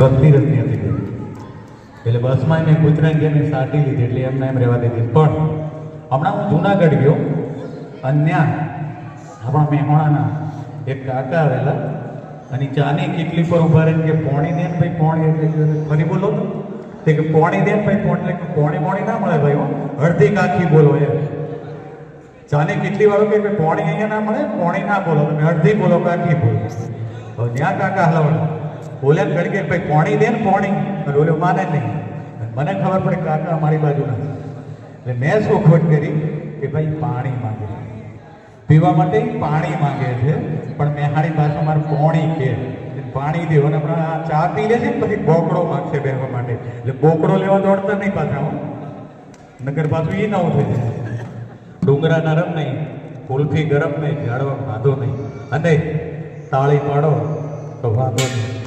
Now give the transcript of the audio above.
ભક્તિ રસની હતી. એટલે બસમાં મેં કૂતરાને ગયા મેં સાટી લીધી એટલે એમને એમ રહેવા દીધી. પણ હમણાં હું જુનાગઢ ગયો અને ત્યાં આપણા મહેમાણાના એક કાકા આવેલા, અને ચાની કેટલી પર ઊભા રહીને કે પોણી દે ભાઈ પોણી, એટલે ફરી બોલો તો કે પોણી દે ને ભાઈ પોણી, એટલે પોણી પોણી ના મળે ભાઈ અડધી કાખી બોલો એમ. ચાની કેટલી વાળો કે પોણી અહીંયા ના મળે, પોણી ના બોલો. તમે અડધી બોલો કાખી બોલો. ત્યાં કાકા હલાવડ. ને ઘડી કે ભાઈ, પોણી દે ને પોણી. અને ઓલો માને નહીં. મને ખબર પડે કાકા અમારી બાજુના. એટલે મેં શું ખોટ કરી કે ભાઈ, પાણી માંગે. પીવા માટે પાણી માંગે છે, પણ મેહાણી પાસે મારે પોણી કે. પાણી દેવો અને હમણાં આ ચા પી લે છે ને પછી બોકડો માંગશે બેહવા માટે. એટલે બોકડો લેવા દોડતા નહીં પાછા, હું. નગર પાછું એ નવું થઈ જાય. ડુંગરા નરમ નહીં, કુલ્ફી ગરમ નહીં, ઝાડવા વાંધો નહીં. અને તાળી પાડો તો વાંધો નહીં.